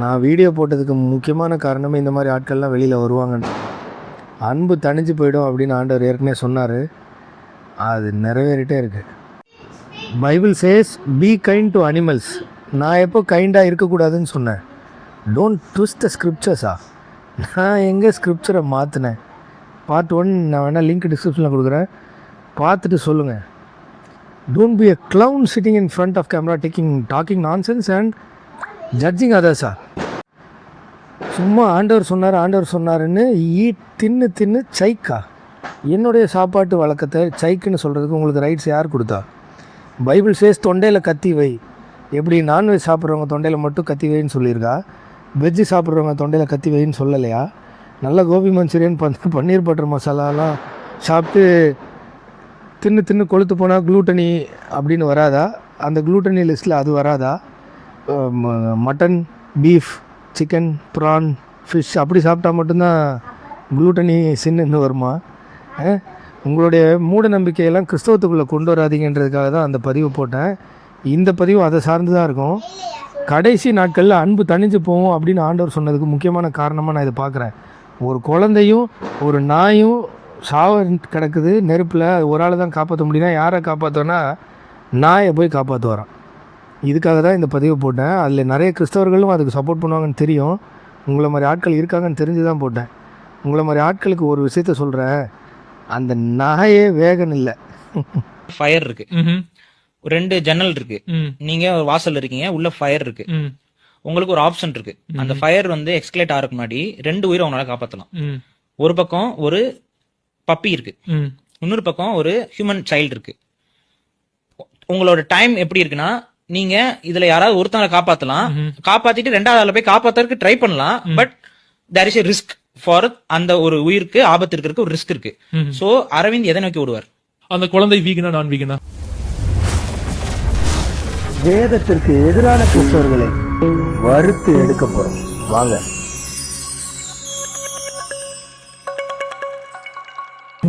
நான் வீடியோ போட்டதுக்கு முக்கியமான காரணமே இந்த மாதிரி ஆட்கள்லாம் வெளியில் வருவாங்கன்னு அன்பு தணிஞ்சு போயிடும் அப்படின்னு ஆண்டவர் ஏற்கனவே சொன்னார். அது நிறைவேறிட்டே இருக்கு. Bible says be kind to animals நான் எப்போ கைண்டாக இருக்கக்கூடாதுன்னு சொன்னேன். டோன்ட் ட்விஸ்ட் த ஸ்கிரிப்சர்ஸா நான் எங்கே ஸ்கிரிப்சரை மாற்றினேன் பார்ட் ஒன் நான் வேணால் லிங்க் டிஸ்கிரிப்ஷனில் கொடுக்குறேன். பார்த்துட்டு சொல்லுங்கள் don't be a clown sitting in front of camera taking talking nonsense and judging judging sir சும்மா ஆண்டவர் சொன்னார் ஆண்டவர் சொன்னாருன்னு ஈ தின்னு தின்னு சைக்கா. என்னுடைய சாப்பாட்டு வழக்கத்தை சைக்குன்னு சொல்கிறதுக்கு உங்களுக்கு ரைட்ஸ் யார் கொடுத்தா? பைபிள் சேஸ் தொண்டையில் கத்தி வை. எப்படி நான்வெஜ் சாப்பிட்றவங்க தொண்டையில் மட்டும் கத்தி வைன்னு சொல்லியிருக்கா? வெஜ்ஜு சாப்பிட்றவங்க தொண்டையில் கத்தி வைன்னு சொல்லலையா? நல்ல கோபி மஞ்சூரியன் பன் பன்னீர் பட்டர் மசாலாலாம் சாப்பிட்டு தின்னு தின்னு கொளுத்து போனால் குளூட்டனி அப்படின்னு வராதா? அந்த குளூட்டனி லிஸ்ட்டில் அது வராதா? Mutton beef chicken prawn fish அப்படி சாப்பிட்டா மட்டும்தான் குளூட்டனி சின்னு வருமா? உங்களுடைய மூட நம்பிக்கையெல்லாம் கிறிஸ்தவத்துக்குள்ளே கொண்டு வராதீங்கன்றதுக்காக தான் அந்த பதிவு போட்டேன். இந்த பதிவும் அதை சார்ந்து தான் இருக்கும். கடைசி நாட்களில் அன்பு தணிஞ்சு போகும் அப்படின்னு ஆண்டவர் சொன்னதுக்கு முக்கியமான காரணமாக நான் இதை பார்க்குறேன். ஒரு குழந்தையும் ஒரு நாயும் சாவ கிடக்குது நெருப்பில் ஒரு ஆள் தான் காப்பாற்ற முடியும்னா யாரை காப்பாற்றோன்னா நாயை போய் காப்பாற்ற வரான் இதுக்காக தான் இந்த பதிவு போட்டேன். அதில் நிறைய கிறிஸ்தவர்களும் அதுக்கு சப்போர்ட் பண்ணுவாங்கன்னு தெரியும். உங்களை மாதிரி ஆட்கள் இருக்காங்கன்னு தெரிஞ்சு தான் போட்டேன். உங்களை மாதிரி ஆட்களுக்கு ஒரு விஷயத்த சொல்கிறேன் அந்த நாயே வேகன் இல்லை. ஃபயர் இருக்கு. ரெண்டு ஜன்னல் இருக்கு. நீங்க ஒரு வாசல்ல இருக்கீங்க உள்ள ஃபயர் இருக்கு. உங்களுக்கு ஒரு ஆப்ஷன் இருக்கு. அந்த ஃபயர் வந்து எக்ஸ்கலேட் ஆகிறதுக்கு முன்னாடி ரெண்டு உயிரை உங்களால காப்பாத்தலாம். ம். ஒரு பக்கம் ஒரு பப்பி இருக்கு. இன்னொரு பக்கம் ஒரு ஹியூமன் சைல்டு இருக்கு. உங்களோட டைம் எப்படி இருக்குன்னா நீங்க இதுல யாராவது ஒருத்தங்களை காப்பாத்தலாம். காப்பாத்திட்டு ரெண்டாவது ஆளை போய் காப்பாத்துறதுக்கு ட்ரை பண்ணலாம். But there is a risk for அந்த ஒரு உயிருக்கு ஆபத்து இருக்கிறதுக்கு ஒரு ரிஸ்க் இருக்கு. சோ அரவிந்த் எதை நோக்கி ஓடுவார்? அந்த குழந்தை வீகனா நான் வீகனா வேதத்திற்கு எதிரான கிறிஸ்தவர்களை வறுத்து எடுக்க போகிறோம் வாங்க.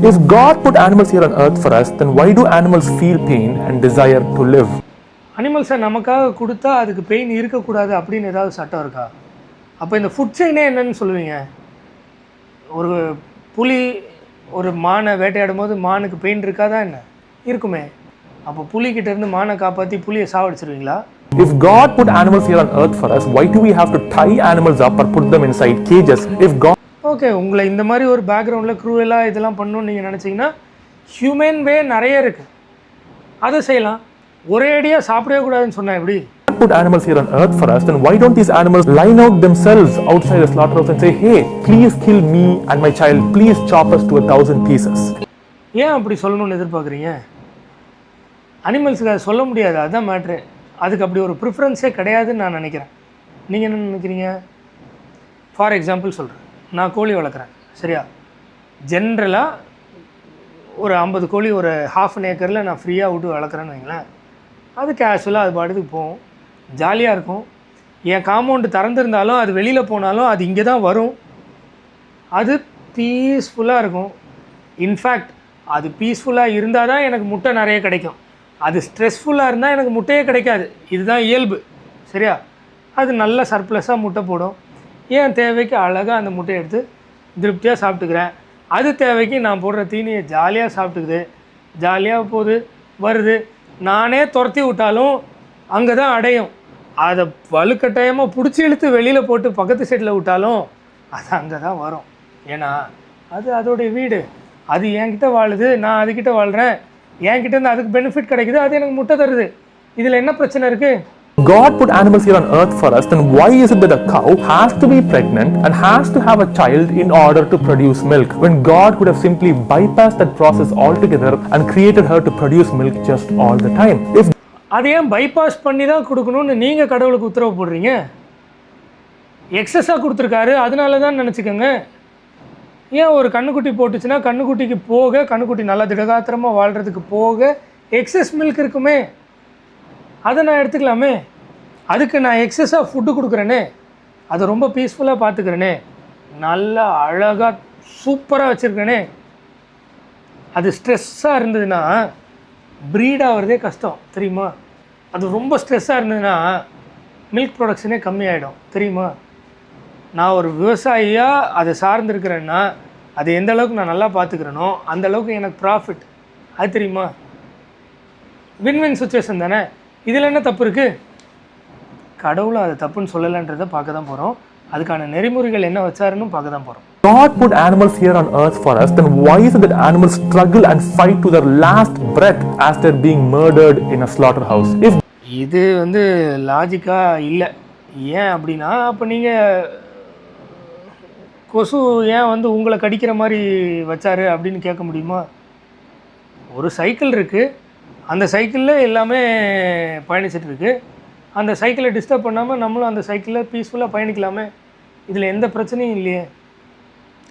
If God put animals here on earth for us, then why do animals feel pain and desire to live? அனிமல்ஸை நமக்காக கொடுத்தா அதுக்கு பெயின் இருக்கக்கூடாது அப்படின்னு ஏதாவது சட்டம் இருக்கா? அப்போ இந்த ஃபுட் செயினே என்னன்னு சொல்லுவீங்க? ஒரு புலி ஒரு மானை வேட்டையாடும் போது மானுக்கு பெயின் இருக்காதா என்ன? இருக்குமே. அப்போ புலிகிட்ட இருந்து மானை காப்பாற்றி புலியை சாவடிச்சிருவீங்களா? If God put animals here on earth for us, why do we have to tie animals up or put them inside cages? If God okay உங்களை இந்த மாதிரி ஒரு பேக்ரவுண்டில் க்ரூவலாக இதெல்லாம் பண்ணணும்னு நீங்கள் நினச்சிங்கன்னா ஹியூமன் வே நிறைய இருக்குது அதை செய்யலாம். ஒரே அடியாக சாப்பிடவே கூடாதுன்னு சொன்னா எப்படி? Put animals here on earth for us, then why don't these animals line out themselves outside the slaughterhouse and say, hey, please kill me and my child, please chop us to a thousand pieces? ஏன் அப்படி சொல்லணும்னு எதிர்பார்க்குறீங்க? அனிமல்ஸுக்கு அதை சொல்ல முடியாது அதுதான் matter அதுக்கு அப்படி ஒரு ப்ரிஃபரன்ஸே கிடையாதுன்னு நான் நினைக்கிறேன். நீங்கள் என்ன நினைக்கிறீங்க? ஃபார் எக்ஸாம்பிள் சொல்கிறேன் நான் கோழி வளர்க்குறேன் சரியா? ஜென்ரலாக ஒரு ஐம்பது கோழி ஒரு ஹாஃப் அன் ஏக்கரில் நான் ஃப்ரீயாக விட்டு வளர்க்குறேன்னு வைங்களேன். அது கேஷுவலாக அது பாட்டுக்கு போகும். ஜாலியாக இருக்கும். என் காம்பவுண்டு திறந்துருந்தாலும் அது வெளியில் போனாலும் அது இங்கே தான் வரும். அது பீஸ்ஃபுல்லாக இருக்கும். இன்ஃபேக்ட் அது பீஸ்ஃபுல்லாக இருந்தால் தான் எனக்கு முட்டை நிறைய கிடைக்கும். அது ஸ்ட்ரெஸ்ஃபுல்லாக இருந்தால் எனக்கு முட்டையே கிடைக்காது. இதுதான் இயல்பு. சரியா? அது நல்ல சர்ப்ளஸாக முட்டை போடும். ஏன் தேவைக்கு அழகாக அந்த முட்டையை எடுத்து திருப்தியாக சாப்பிட்டுக்கிறேன். அது தேவைக்கு நான் போடுற தீனியை ஜாலியாக சாப்பிட்டுக்குது. ஜாலியாக போகுது. வருது. நானே துரத்தி விட்டாலும் அங்கே தான் அடையும். அதை வலுக்கட்டாயமாக பிடிச்சி இழுத்து வெளியில் போட்டு பக்கத்து சைடில் விட்டாலும் அது அங்கே தான் வரும். ஏன்னா அது அதோடைய வீடு. அது என்கிட்ட வாழுது நான் அதுக்கிட்ட வாழ்கிறேன் என்கிட்ட இருந்து அதுக்கு பெனிஃபிட் கிடைக்குது அது எனக்கு முட்டை தருது. இதில் என்ன பிரச்சனை இருக்குது God put animals here on earth for us, then why is it that a cow has to be pregnant and has to have a child in order to produce milk when God could have simply bypassed that process altogether and created her to produce milk just all the time? If அதை ஏன் bypass பண்ணி தான் கொடுக்கணும்னு நீங்கள் கடவுளுக்கு உத்தரவு போடுறீங்க எக்ஸஸாக கொடுத்துருக்காரு அதனால தான் நினச்சிக்கோங்க ஏன் ஒரு கண்ணுக்குட்டி போட்டுச்சுன்னா கண்ணுக்குட்டிக்கு போக கண்ணுக்குட்டி நல்லா திடகாத்திரமாக வாழ்கிறதுக்கு போக எக்ஸஸ் மில்க் இருக்குமே அதை நான் எடுத்துக்கலாமே. அதுக்கு நான் எக்ஸஸாக ஃபுட்டு கொடுக்குறேனே. அதை ரொம்ப பீஸ்ஃபுல்லாக பார்த்துக்கிறேனே. நல்லா அழகாக சூப்பராக வச்சுருக்கேனே. அது ஸ்ட்ரெஸ்ஸாக இருந்ததுன்னா ப்ரீட் ஆகிறதே கஷ்டம் தெரியுமா? அது ரொம்ப ஸ்ட்ரெஸ்ஸாக இருந்ததுன்னா மில்க் ப்ரொடக்ஷனே கம்மியாயிடும் தெரியுமா? நான் ஒரு விவசாயியாக அதை சார்ந்திருக்கிறேன்னா அது எந்த அளவுக்கு நான் நல்லா பார்த்துக்கிறேனோ அந்த அளவுக்கு எனக்கு ப்ராஃபிட் அது தெரியுமா? வின் வின் சுச்சுவேஷன் தானே? இதில் என்ன தப்பு இருக்குது கடவுளும் அது தப்புன்னு சொல்லலைன்றதை பார்க்க தான் போகிறோம் அதுக்கான நெறிமுறைகள் என்ன வச்சாருன்னு பார்க்க தான் போகிறோம் God put animals here on earth for us, then why is it that animals struggle and fight to their last breath as they're being murdered in a slaughterhouse? If இது வந்து லாஜிக்காக இல்லை. ஏன் அப்படின்னா அப்போ நீங்கள் கொசு ஏன் வந்து உங்களை கடிக்கிற மாதிரி வச்சாரு அப்படின்னு கேட்க முடியுமா? ஒரு சைக்கிள் இருக்குது அந்த சைக்கிளில் எல்லாமே பயணிச்சிட்டு இருக்கு அந்த சைக்கிளை டிஸ்டர்ப் பண்ணாமல் நம்மளும் அந்த சைக்கிளில் பீஸ்ஃபுல்லாக பயணிக்கலாமே. இதில் எந்த பிரச்சனையும் இல்லையே.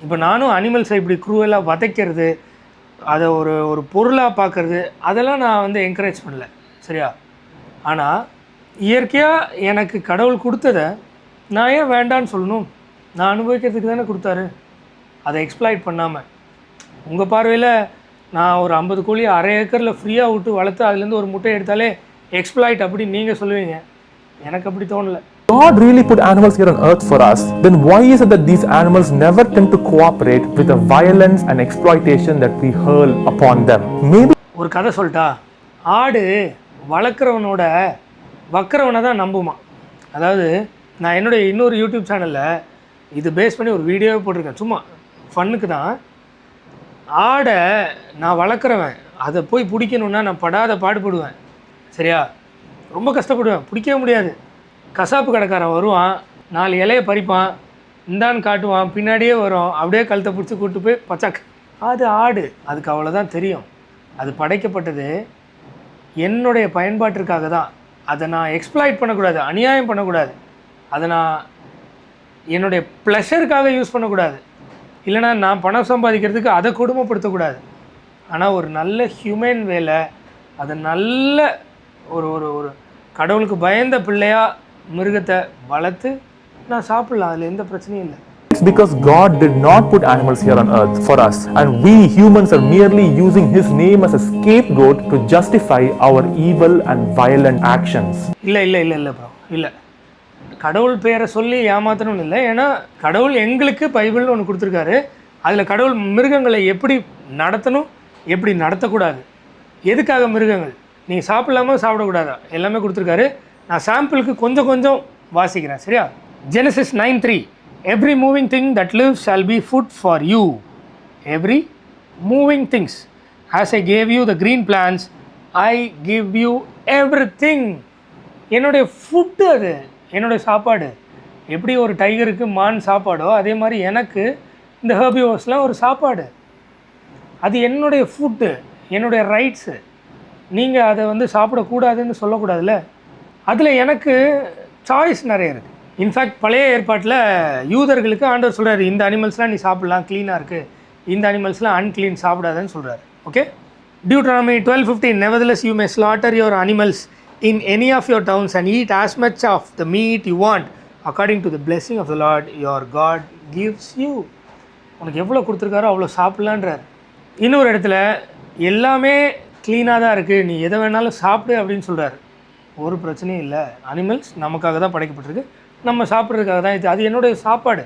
இப்போ நானும் அனிமல்ஸை இப்படி குரூவலாக வதைக்கிறது அதை ஒரு ஒரு பொருளாக பார்க்கறது அதெல்லாம் நான் வந்து என்கரேஜ் பண்ணல. சரியா? ஆனால் இயற்கையாக எனக்கு கடவுள் கொடுத்ததை நான் ஏன் வேண்டான்னு சொல்லணும்? நான் அனுபவிக்கிறதுக்கு தானே கொடுத்தாரு. அதை எக்ஸ்ப்ளாய்ட் பண்ணாமல் உங்கள் பார்வையில் நான் ஒரு ஐம்பது கோழி அரை ஏக்கரில் ஃப்ரீயாக விட்டு வளர்த்து அதுலேருந்து ஒரு முட்டை எடுத்தாலே எக்ஸ்ப்ளாய்ட் அப்படின்னு நீங்கள் சொல்லுவீங்க. எனக்கு அப்படி தோணலை. God really put animals here on earth for us, then why is it that these animals never tend to cooperate with the violence and exploitation that we hurl upon them? Maybe ஒரு கதை சொல்லிட்டா ஆடு வளர்க்குறவனோட வக்கிறவனை தான் நம்புமா அதாவது நான் என்னுடைய இன்னொரு YouTube சேனலில் இது பேஸ் பண்ணி ஒரு வீடியோவே போட்டிருக்கேன். சும்மா ஃபன்னுக்கு தான். ஆடை நான் வளர்க்குறவன். அதை போய் பிடிக்கணுன்னா நான் படாத பாடுபடுவேன். சரியா? ரொம்ப கஷ்டப்படுவேன். பிடிக்கவே முடியாது. கசாப்பு கடைக்காரன் வருவான். நாலு இலையை பறிப்பான். இந்தான்னு காட்டுவான். பின்னாடியே வரும். அப்படியே கழுத்தை பிடிச்சி கூட்டு போய் பச்சாக் அது ஆடு. அதுக்கு அவ்வளோதான் தெரியும். அது படைக்கப்பட்டது என்னுடைய பயன்பாட்டிற்காக தான். அதை நான் எக்ஸ்ப்ளாய்ட் பண்ணக்கூடாது. அநியாயம் பண்ணக்கூடாது. அதை நான் என்னுடைய ப்ளஷருக்காக யூஸ் பண்ணக்கூடாது. இல்லைனா நான் பணம் சம்பாதிக்கிறதுக்கு அதை கொடுமைப்படுத்தக்கூடாது. ஆனால் ஒரு நல்ல ஹியூமன் வேலை அதை நல்ல ஒரு ஒரு ஒரு கடவுளுக்கு பயந்த பிள்ளையா மிருகத்தை வளர்த்து நான் சாப்பிட்லாம். அதில் எந்த பிரச்சனையும் இல்லை. It's because God did not put animals here on earth for us, and we humans are merely using His name as a scapegoat to justify our evil and violent actions. இல்லை இல்லை இல்லை இல்லை ப்ரோ இல்லை. கடவுள் பேரை சொல்லி ஏமாத்தணும்னு இல்லை. ஏன்னா கடவுள் எங்களுக்கு பைபிள்னு ஒன்று கொடுத்துருக்காரு. அதில் கடவுள் மிருகங்களை எப்படி நடத்தணும் எப்படி நடத்தக்கூடாது? எதுக்காக மிருகங்கள்? நீங்கள் சாப்பிடலாமா சாப்பிடக்கூடாதா? எல்லாமே கொடுத்துருக்காரு. நான் சாம்பிளுக்கு கொஞ்சம் கொஞ்சம் வாசிக்கிறேன் சரியா? Genesis nine three every moving thing that live shall be food for you every moving things as I gave you the green plants I give you everything என்னுடைய ஃபுட்டு அது. என்னுடைய சாப்பாடு. எப்படி ஒரு டைகருக்கு மான் சாப்பாடோ அதே மாதிரி எனக்கு இந்த ஹெர்பிவோர்ஸ்லாம் ஒரு சாப்பாடு. அது என்னுடைய ஃபுட்டு என்னுடைய ரைட்ஸு நீங்கள் அதை வந்து சாப்பிடக்கூடாதுன்னு சொல்லக்கூடாதுல்ல? அதில் எனக்கு சாய்ஸ் நிறைய இருக்குது இன்ஃபேக்ட் பழைய ஏற்பாட்டில் யூதர்களுக்கு ஆண்டவர் சொல்கிறாரு இந்த அனிமல்ஸ்லாம் நீ சாப்பிட்லாம் க்ளீனாக இருக்குது இந்த அனிமல்ஸ்லாம் அன்க்ளீன் சாப்பிடாதுன்னு சொல்கிறாரு okay Deuteronomy twelve fifteen nevertheless you may slaughter your animals in any of your towns and eat as much of the meat you want according to the blessing of the Lord your God gives you உனக்கு எவ்வளோ கொடுத்துருக்காரோ அவ்வளோ சாப்பிட்லான்றார். இன்னொரு இடத்துல எல்லாமே க்ளீனாக தான் இருக்குது நீ எதை வேணாலும் சாப்பிடு அப்படின்னு சொல்கிறார் ஒரு பிரச்சனையும் இல்லை. அனிமல்ஸ் நமக்காக தான் படைக்கப்பட்டிருக்கு. நம்ம சாப்பிட்றதுக்காக தான் இது. அது என்னுடைய சாப்பாடு.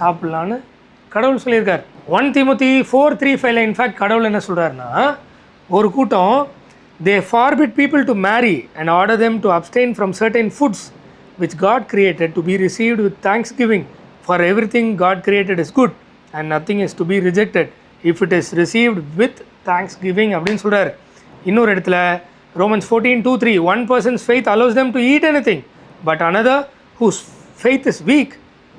சாப்பிட்லான்னு கடவுள் சொல்லியிருக்கார். ஒன் திமுத்தி ஃபோர் த்ரீ ஃபைவ்ல இன்ஃபேக்ட் கடவுள் என்ன சொல்கிறாருன்னா ஒரு கூட்டம் they forbid people to marry and order them to abstain from certain foods which God created to be received with thanksgiving for everything God created is good and nothing is to be rejected if it is received with thanksgiving அப்படின்னு சொல்கிறார் இன்னொரு இடத்துல Romans fourteen two three one persons faith allows them to eat anything but another whose faith is weak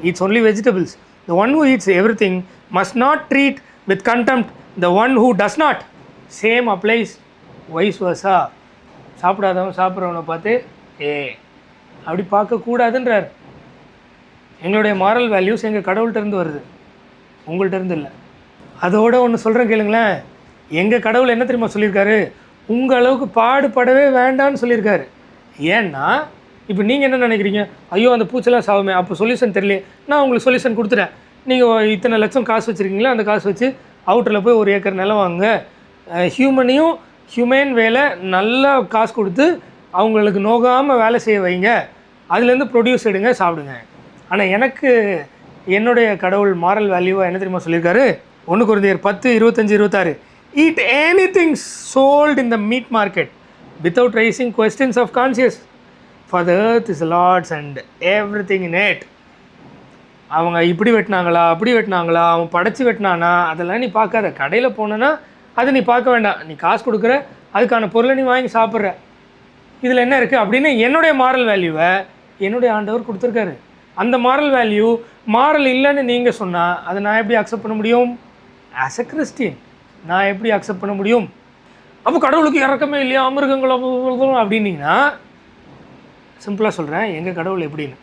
eats only vegetables the one who eats everything must not treat with contempt the one who does not same applies vice versa சாப்பிடாதவன் சாப்பிட்றவனை பார்த்து ஏ அப்படி பார்க்கக்கூடாதுன்றார் எங்களுடைய moral values எங்கள் கடவுள்கிட்ட இருந்து வருது. உங்கள்கிட்டருந்து இல்லை. அதோட ஒன்று சொல்கிறேன் கேளுங்களேன். எங்கள் கடவுள் என்ன தெரியுமா சொல்லியிருக்காரு? உங்கள் அளவுக்கு பாடுபடவே வேண்டாம்னு சொல்லியிருக்காரு. ஏன்னா இப்போ நீங்கள் என்ன நினைக்கிறீங்க? ஐயோ அந்த பூச்செல்லாம் சாவுமே அப்போ சொல்யூஷன் தெரியலையே. நான் உங்களுக்கு சொல்யூஷன் கொடுத்துட்டேன். நீங்கள் இத்தனை லட்சம் காசு வச்சுருக்கீங்களா? அந்த காசு வச்சு அவுட்டரில் போய் ஒரு ஏக்கர் நிலம் வாங்க ஹியூமனையும் ஹியூமேன் வேலை நல்லா காசு கொடுத்து அவங்களுக்கு நோகாமல் வேலை செய்ய வைங்க. அதுலேருந்து ப்ரொடியூஸ் எடுங்க சாப்பிடுங்க. ஆனால் எனக்கு என்னுடைய கடவுள் மாரல் வேல்யூவாக என்ன தெரியுமா சொல்லியிருக்காரு? ஒன்று குறைந்தர் பத்து இருபத்தஞ்சி இருபத்தாறு. Eat anything sold in the meat market without raising questions of conscious for the earth is Lord's and everything in it அவங்க இப்படி வெட்டினாங்களா அப்படி வெட்டினாங்களா அவன் படைச்சி வெட்டினானா அதெல்லாம் நீ பார்க்காத. கடையில் போனேன்னா அதை நீ பார்க்க வேண்டாம். நீ காசு கொடுக்குற அதுக்கான பொருளை நீ வாங்கி சாப்பிட்ற. இதில் என்ன இருக்குது அப்படின்னு என்னுடைய மாரல் வேல்யூவை என்னுடைய ஆண்டவர் கொடுத்துருக்காரு. அந்த மாரல் வேல்யூ மாரல் இல்லைன்னு நீங்கள் சொன்னால் அதை நான் எப்படி அக்செப்ட் பண்ண முடியும்? ஆஸ் எ கிறிஸ்டின் நான் எப்படி அக்செப்ட் பண்ண முடியும்? அப்போ கடவுளுக்கு இறக்கமே இல்லையா? மிருகங்களும் அப்படின்னீங்கன்னா சிம்பிளாக சொல்கிறேன் எங்கள் கடவுள் எப்படின்னு.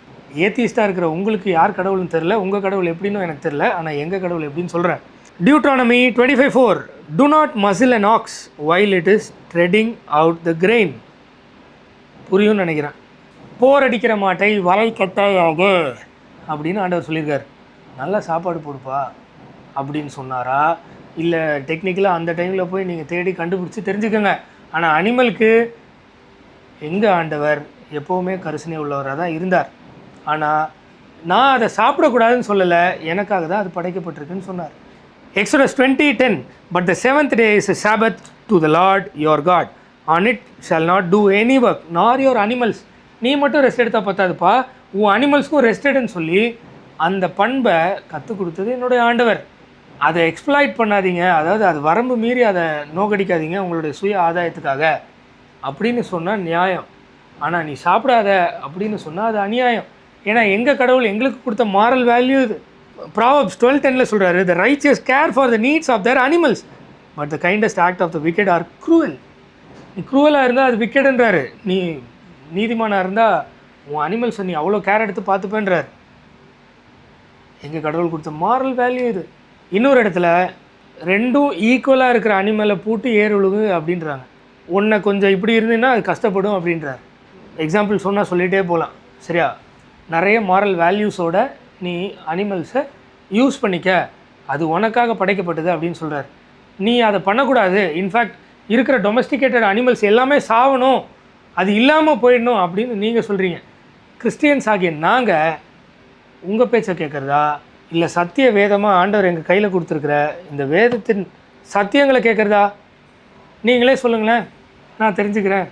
ஏத்திஸ்டாக இருக்கிற உங்களுக்கு யார் கடவுள்னு தெரில உங்கள் கடவுள் எப்படின்னு எனக்கு தெரில ஆனால் எங்கள் கடவுள் எப்படின்னு சொல்கிறேன் Deuteronomy twenty five four do not muzzle and ox while it is treading out the grain புரியும்னு நினைக்கிறேன். போர் அடிக்கிற மாட்டை வலை கட்டாயாக அப்படின்னு ஆண்டவர் சொல்லியிருக்கார். நல்லா சாப்பாடு போடுப்பா அப்படின்னு சொன்னாரா? இல்லை டெக்னிக்கலாக அந்த டைமில் போய் நீங்கள் தேடி கண்டுபிடிச்சி தெரிஞ்சுக்கோங்க. ஆனால் அனிமலுக்கு எங்கள் ஆண்டவர் எப்போவுமே கரிசனை உள்ளவராக தான் இருந்தார். ஆனால் நான் அதை சாப்பிடக்கூடாதுன்னு சொல்லலை. எனக்காக தான் அது படைக்கப்பட்டிருக்குன்னு சொன்னார். Exodus twenty ten but the seventh day is Sabbath to the Lord your God on it shall not do any work nor your animals நீ மட்டும் ரெஸ்ட் எடுத்தால் பத்தாதுப்பா. உன் அனிமல்ஸ்க்கும் ரெஸ்ட் எடுன்னு சொல்லி அந்த பண்பை கற்றுக் கொடுத்தது என்னுடைய ஆண்டவர். அதை எக்ஸ்ப்ளாய்ட் பண்ணாதீங்க. அதாவது அது வரம்பு மீறி அதை நோக்கடிக்காதீங்க உங்களுடைய சுய ஆதாயத்துக்காக. அப்படின்னு சொன்னால் நியாயம். ஆனால் நீ சாப்பிடாத அப்படின்னு சொன்னால் அது அநியாயம். ஏன்னா எங்கள் கடவுள் எங்களுக்கு கொடுத்த மாரல் வேல்யூ இது. ப்ராவப்ஸ் டுவெல் டென்னில் சொல்கிறாரு the righteous care for the needs of their animals but the kindest act of the wicked are cruel நீ க்ரூவலாக இருந்தால் அது விக்கெடுன்றாரு நீ நீதிமானாக இருந்தால் உன் அனிமல்ஸை நீ அவ்வளோ கேர் எடுத்து பார்த்துப்பேன்றார். எங்கள் கடவுள் கொடுத்த மாரல் வேல்யூ இது. இன்னொரு இடத்துல ரெண்டும் ஈக்குவலாக இருக்கிற அனிமலை பூட்டு ஏர் உழுகு அப்படின்றாங்க. ஒன்றை கொஞ்சம் இப்படி இருந்ததுன்னா அது கஷ்டப்படும் அப்படின்றார். எக்ஸாம்பிள் சொன்னால் சொல்லிகிட்டே போகலாம் சரியா? நிறைய மாரல் வேல்யூஸோட நீ அனிமல்ஸை யூஸ் பண்ணிக்க. அது உனக்காக படைக்கப்பட்டது அப்படின்னு சொல்கிறார் நீ அதை பண்ணக்கூடாது. இன்ஃபேக்ட் இருக்கிற டொமஸ்டிகேட்டட் அனிமல்ஸ் எல்லாமே சாகணும் அது இல்லாமல் போயிடணும் அப்படின்னு நீங்கள் சொல்கிறீங்க கிறிஸ்டியன்ஸ் ஆகிய நாங்கள் உங்கள் பேச்சை கேட்குறதா இல்லை சத்திய வேதமாக ஆண்டவர் எங்கள் கையில் கொடுத்துருக்குற இந்த வேதத்தின் சத்தியங்களை கேட்குறதா நீங்களே சொல்லுங்களேன். நான் தெரிஞ்சுக்கிறேன்.